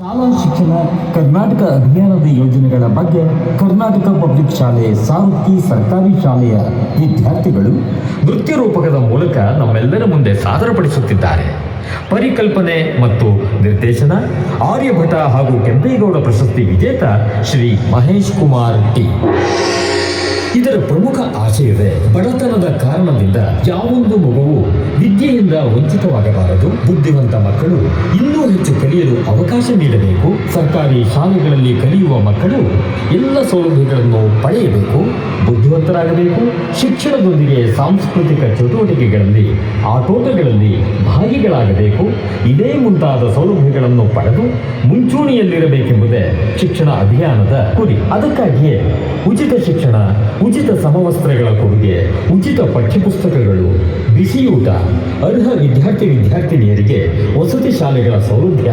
ಶಾಲಾ ಶಿಕ್ಷಣ, ಕರ್ನಾಟಕ ಅಭಿಯಾನದ ಯೋಜನೆಗಳ ಬಗ್ಗೆ ಕರ್ನಾಟಕ ಪಬ್ಲಿಕ್ ಶಾಲೆ ಸಾರಥಿ ಸರ್ಕಾರಿ ಶಾಲೆಯ ವಿದ್ಯಾರ್ಥಿಗಳು ನೃತ್ಯ ರೂಪಕದ ಮೂಲಕ ನಮ್ಮೆಲ್ಲರ ಮುಂದೆ ಸಾದರಪಡಿಸುತ್ತಿದ್ದಾರೆ. ಪರಿಕಲ್ಪನೆ ಮತ್ತು ನಿರ್ದೇಶನ, ಆರ್ಯಭಟ ಹಾಗೂ ಕೆಂಪೇಗೌಡ ಪ್ರಶಸ್ತಿ ವಿಜೇತ ಶ್ರೀ ಮಹೇಶ್ ಕುಮಾರ್ ಟಿ. ಇದರ ಪ್ರಮುಖ ಆಶಯವೇ ಬಡತನದ ಕಾರಣದಿಂದ ಯಾವೊಂದು ಮಗುವು ವಿದ್ಯೆಯಿಂದ ವಂಚಿತವಾಗಬಾರದು. ಬುದ್ಧಿವಂತ ಮಕ್ಕಳು ಇನ್ನೂ ಹೆಚ್ಚು ಕಲಿಯಲು ಅವಕಾಶ ನೀಡಬೇಕು. ಸರ್ಕಾರಿ ಶಾಲೆಗಳಲ್ಲಿ ಕಲಿಯುವ ಮಕ್ಕಳು ಎಲ್ಲ ಸೌಲಭ್ಯಗಳನ್ನು ಪಡೆಯಬೇಕು. ಬುದ್ಧಿವಂತರಾಗಬೇಕು. ಶಿಕ್ಷಣದೊಂದಿಗೆ ಸಾಂಸ್ಕೃತಿಕ ಚಟುವಟಿಕೆಗಳಲ್ಲಿ, ಆಟೋಟಗಳಲ್ಲಿ ಭಾಗಿಗಳಾಗಬೇಕು. ಇದೇ ಮುಂತಾದ ಸೌಲಭ್ಯಗಳನ್ನು ಪಡೆದು ಮುಂಚೂಣಿಯಲ್ಲಿರಬೇಕೆಂಬುದೇ ಶಿಕ್ಷಣ ಅಭಿಯಾನದ ಗುರಿ. ಅದಕ್ಕಾಗಿಯೇ ಉಚಿತ ಶಿಕ್ಷಣ ಉಚಿತ ಸಮವಸ್ತ್ರಗಳ ಕೊಡುಗೆ, ಉಚಿತ ಪಠ್ಯಪುಸ್ತಕಗಳು, ಬಿಸಿಯೂಟ, ಅರ್ಹ ವಿದ್ಯಾರ್ಥಿ ವಿದ್ಯಾರ್ಥಿನಿಯರಿಗೆ ವಸತಿ ಶಾಲೆಗಳ ಸೌಲಭ್ಯ.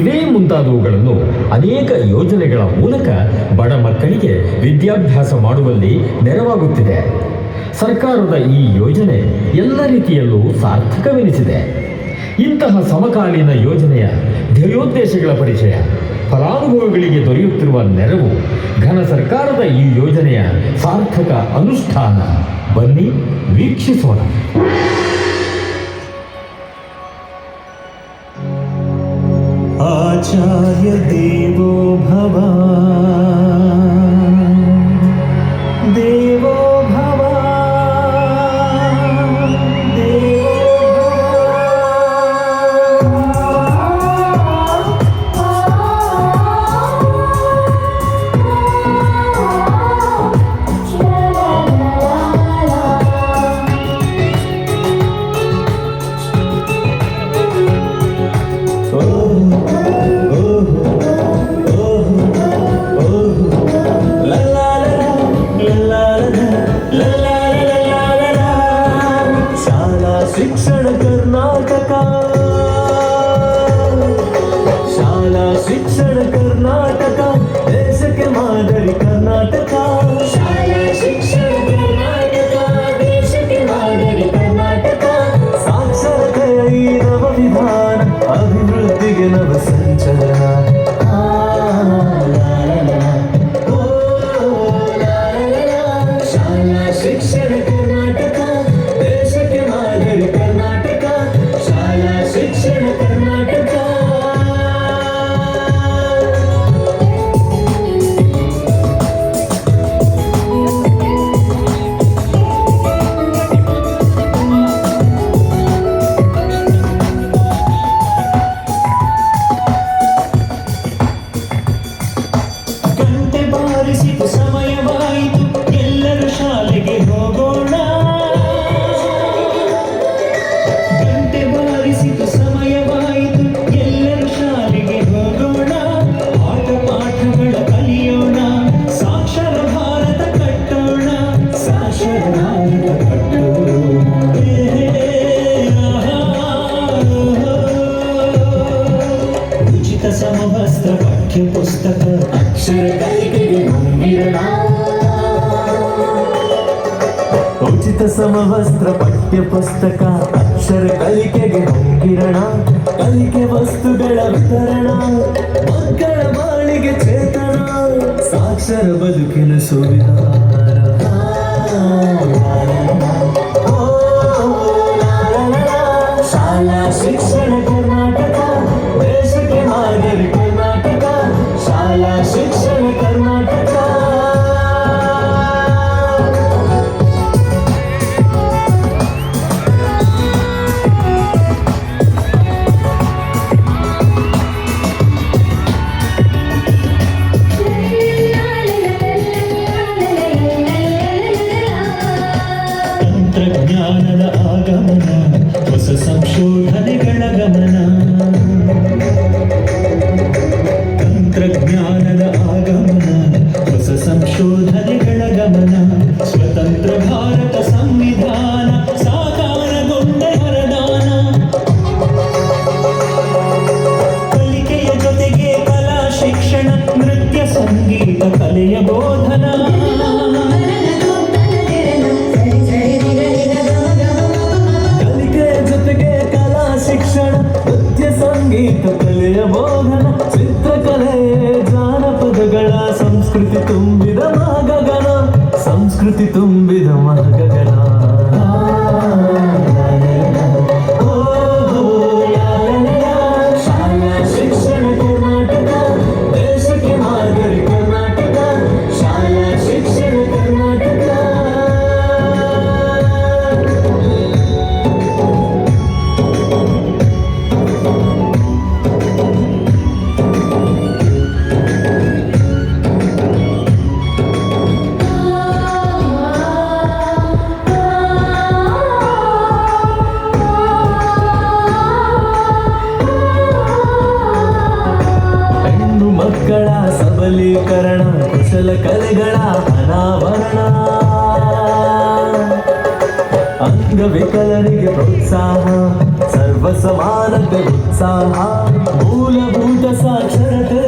ಇವೇ ಮುಂತಾದವುಗಳನ್ನು ಅನೇಕ ಯೋಜನೆಗಳ ಮೂಲಕ ಬಡ ಮಕ್ಕಳಿಗೆ ವಿದ್ಯಾಭ್ಯಾಸ ಮಾಡುವಲ್ಲಿ ನೆರವಾಗುತ್ತಿದೆ. ಸರ್ಕಾರದ ಈ ಯೋಜನೆ ಎಲ್ಲ ರೀತಿಯಲ್ಲೂ ಸಾರ್ಥಕವೆನಿಸಿದೆ. ಇಂತಹ ಸಮಕಾಲೀನ ಯೋಜನೆಯ ಧ್ಯೇಯೋದ್ದೇಶಗಳ ಪರಿಚಯ. ಫಲಾನುಭವಿಗಳಿಗೆ ದೊರೆಯುತ್ತಿರುವ ನೆರವು ಘನ ಸರ್ಕಾರದ ಈ ಯೋಜನೆಯ ಸಾರ್ಥಕ ಅನುಷ್ಠಾನ. ಬನ್ನಿ ವೀಕ್ಷಿಸೋಣ. ಆಚಾರ್ಯ ಗಂಟೆ ಬಾರಿಸಿತು ಸಮಯವಾಯಿತು. ಎಲ್ಲರೂ ಶಾಲೆಗೆ ಹೋಗೋಣ. ಗಂಟೆ ಬಾರಿಸಿತು ಸಮಯವಾಯಿತು. ಎಲ್ಲರೂ ಶಾಲೆಗೆ ಹೋಗೋಣ. ಆಟ ಪಾಠಗಳ ಕಲಿಯೋಣ. ಸಾಕ್ಷರ ಭಾರತ ಕಟ್ಟೋಣ. ಸಾಕ್ಷರ ಭಾರತ ಕಟ್ಟೋಣ. ಸಮವಸ್ತ್ರ ಪಠ್ಯ ಪುಸ್ತಕ ಅಕ್ಷರ ಮುಂದಿರಣ ಉಚಿತ ಸಮವಸ್ತ್ರ ಪಠ್ಯ ಪುಸ್ತಕ ಅಕ್ಷರ ಕಲಿಕೆಗೆ ಕಿರಣ ಕಲಿಕೆ ವಸ್ತುಗಳ ವಿತರಣ. ಮಕ್ಕಳ ಬಾಳಿಗೆ ಚೇತನ. ಸಾಕ್ಷರ ಬದುಕಿನ ಸುವಿಧಾನ ಲಲಿತ ಕಲೆಯ ಬೋಧನ ಕಲಿಕೆ ಜೊತೆಗೆ ಕಲಾ ಶಿಕ್ಷಣ ನೃತ್ಯ ಸಂಗೀತ ಕಲೆಯ ಬೋಧನ ಚಿತ್ರಕಲೆ ಜಾನಪದಗಳ ಸಂಸ್ಕೃತಿ ತುಂಬಿದ ಮಾಗಗನ ಸಂಸ್ಕೃತಿ ತುಂಬ ಕಲೆಗಳ ಅನಾವರಣ ಅಂಗವಿಕಲರಿಗೆ ಪ್ರೋತ್ಸಾಹ ಸರ್ವ ಸಮಾನತೆ ಉತ್ಸಾಹ ಮೂಲಭೂತ ಸಾಕ್ಷರತೆ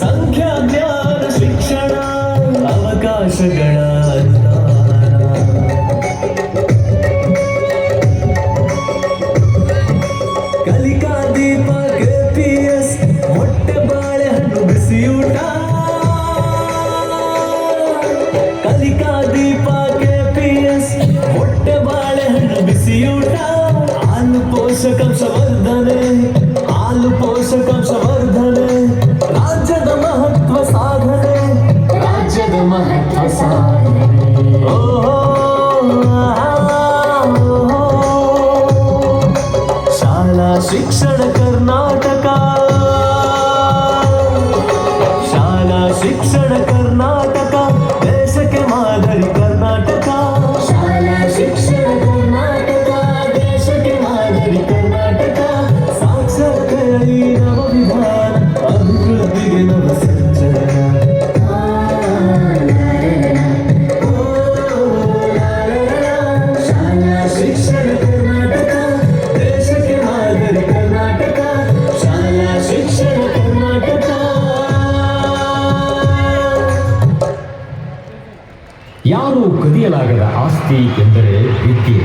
ಸಂಖ್ಯಾಜ್ಞಾನ ಶಿಕ್ಷಣ ಅವಕಾಶಗಳ ಕಲಿಕಾ ದೀಪ ಕೆಪಿಎಸ್ ಮೊಟ್ಟೆ ಬಾಳೆಹಣ್ಣು ಬಿಸಿಯೂಟ ಹಾಲು ಪೋಷಕಾಂಶ ವರ್ಧನೆ ಹಾಲು ಪೋಷಕಾಂಶ ವರ್ಧನೆ ರಾಜ್ಯದ ಮಹತ್ವ ಸಾಧನೆ ರಾಜ್ಯದ ಮಹತ್ವ ಸಾಧನೆ ಶಾಲಾ ಶಿಕ್ಷಣ ಯಾರು ಕದಿಯಲಾಗದ ಆಸ್ತಿ ಎಂದರೆ ವಿದ್ಯೆ.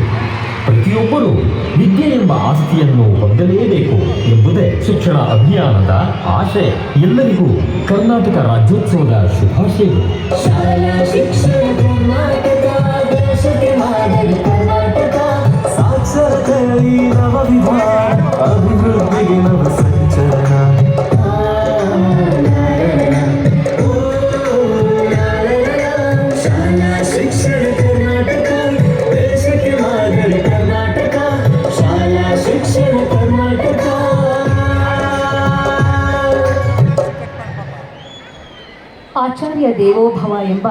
ಪ್ರತಿಯೊಬ್ಬರೂ ವಿದ್ಯೆ ಎಂಬ ಆಸ್ತಿಯನ್ನು ಹೊಂದಲೇಬೇಕು ಎಂಬುದೇ ಶಿಕ್ಷಣ ಅಭಿಯಾನದ ಆಶಯ. ಎಲ್ಲರಿಗೂ ಕರ್ನಾಟಕ ರಾಜ್ಯೋತ್ಸವದ ಶುಭಾಶಯಗಳು. ದೇವೋಭವ ಎಂಬ